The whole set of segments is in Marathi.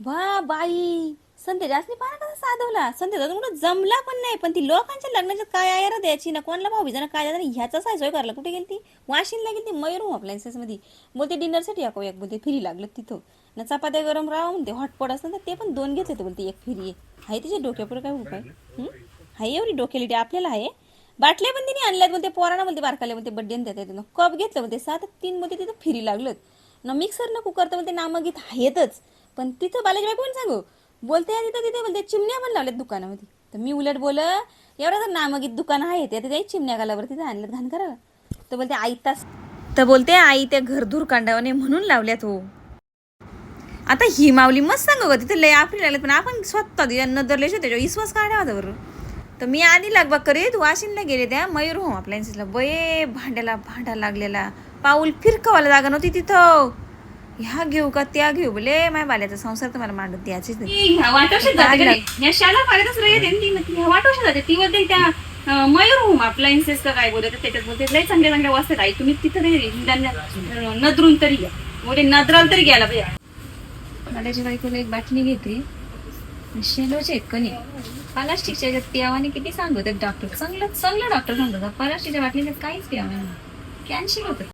वा बाई. संध्या जास्त पाहा कसा साधवला. संध्या कुठं जमला पण नाही. पण ती लोकांच्या लग्नाच्या काय आहे द्यायची? ना कोणाला भाऊ ना काय द्यायचं? ह्याचा साय सोय करायला कुठे गेली ती वाशिनला गेली ती मयूर होम अप्लायन्सेस मध्ये बोलते डिनरसाठी या एक. बोलते फिरी लागलं तिथं. ना चपात्या गरम राहा म्हणते हॉटपॉट असतं तर ते पण दोन घेतले ते बोलते एक फिरी आहे. तिच्या डोक्यापुढे काय उपाय? हाय आहे एवढी डोक्यालिटी आपल्याला आहे. बाटल्या पण तिने आणल्यात. बोलते पोराना बोलते बारकाले बोलते बड्डे त्यात येते कप घेतलं. बोलते सात तीन बोलते तिथं फिरी लागलं. ना मिक्सर ना कुकर तर बोलते नामागीत आहेतच. पण तिथं बालाजी बाई कोण सांगू? बोलते या तिथं तिथे बोलते. चिमण्या पण लावल्यात दुकानामध्ये. तर मी उलट बोल एवढं तर नामगीत दुकान आहे ते. तिथे चिमण्या घालावर तिथे आणल्यात घाण करायला तर बोलते आई तास तर बोलते आई त्या घरधूर कांडावाने म्हणून लावल्यात हो. आता ही माऊली मस्त सांगू तिथे लय आपली लागल्यात पण आपण स्वतः नदर लेशो त्याच्यावर विश्वास काढावा होता तर मी आधी लागबा करीत वाशिनला गेले त्या मयूर होम अप्लायन्सेसला बये भांड्याला भांडा लागलेला. पाऊल फिरकवायला जागा नव्हती तिथं. ह्या घेऊ का? त्या घेऊ. बोले माझ्या बाल्याचा संसार तर मला मांडत द्यायचीच नाही. ह्या वाटोशात जाते का नाही? या शाला पाहिजेच रे येते ती ती ह्या वाटोशात जाते. ती बोलते त्या अं, मयूर होम अप्लायन्सेस का काय बोलत त्याच्यात बोलते लय चांगल्या चांगल्या वस्तू आई तुम्ही तिथं अं, नदरून तरी घ्या बोलते नदराल तरी घ्यायला पाहिजे बायकोला एक बाटली घेते. शेलोचे एक कणी प्लास्टिकच्या याच्यात पियावाने किती सांगत डॉक्टर चांगलं चांगलं डॉक्टर सांगतात. प्लास्टिकच्या बाटलीत काहीच पियावा नाही. कॅन्सल होतं.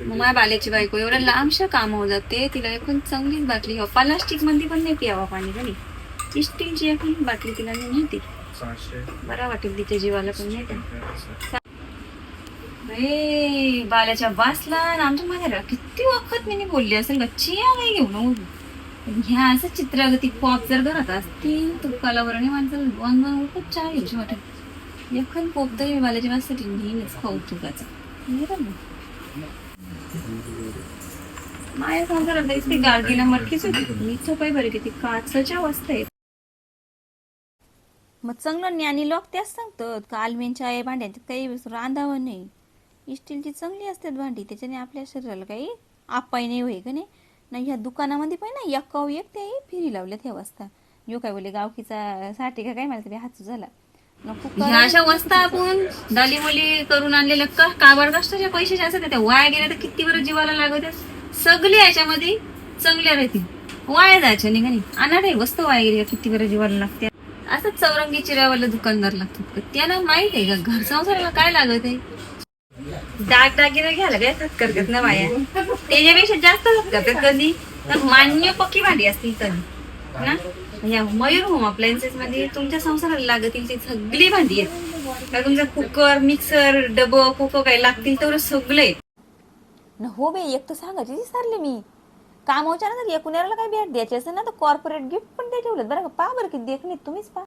मग माझ्या बाल्याची बायको एवढ्या लांबशा काम होत जाते. तिला एकूण चांगलीच बाटली घ्यावं प्लास्टिकमध्ये पण नाही पियावा पाणी कधी स्टीलची एक बाटली तिला नाही माहिती बरा वाटेल तिच्या जीवाला पण नाही बाल्याच्या बासला आमच्या माझ्या किती वखत मी बोलली असेल. गच्चिया काही घेऊ नको ह्या असं चित्रागती पॉप जर घरात असतील तर कलावरणी माणसं वन वन खूप चहा घेऊशी वाटेल एखाद पोप तरी बाल्याच्या बासाठी नेहमीच कौतुकाचं बरं माया माझ्या संसारात गाडगीला मटकीच होती. मी इथं काय बरं किती काचच्या वस्तू मग चांगलं ज्ञानी लोक त्याच सांगतात का आलमेनच्या आहे भांड्यांच्यात काही रांधावं नाही. स्टीलची चांगली असतात भांडी त्याच्याने आपल्या शरीराला काही आपाय नाही होय का नाही? ना ह्या दुकानामध्ये पण ना एकाव एक ते फिरी लावल्यात हे वाजता जो काय बोले गावकीचा साठी का काय? मला हातू झाला. ह्या अशा वस्ता आपण डाली मुली करून आणलेल्या का काबाड कष्टाच्या पैशाच्या असतात त्या वाया गेल्या तर किती बरं जीवाला लागत. सगळे याच्यामध्ये चांगल्या राहतील. वाया जायच्या नाही अनाडे वस्तू वाया गेली किती बरं जीवाला लागते? असं चौरंगी चिऱ्यावाला दुकानदार लागतात त्यांना माहीत आहे का घर संसाराला काय लागत आहे? दाग दागिने घ्यायला काय थक करतात ना बाया? त्याच्यापेक्षा जास्त थक करतात कधी तर मान्य पक्की भांडी असतील कधी ना? म्हणजे या मयूर होम अप्लायन्सेस मध्ये तुमच्या संसाराला लागतील ती सगळी भांडी आहेत. तुमचा कुकर मिक्सर डबं खोकं काय लागतील तर सगळे न हो बे एक तर सांगायची विसरले मी. कामावच्या ना एकूण काय काही भेट द्यायची असेल ना तर कॉर्पोरेट गिफ्ट पण ते ठेवलं बरं का? पा बरं की देख नाही तुम्हीच पा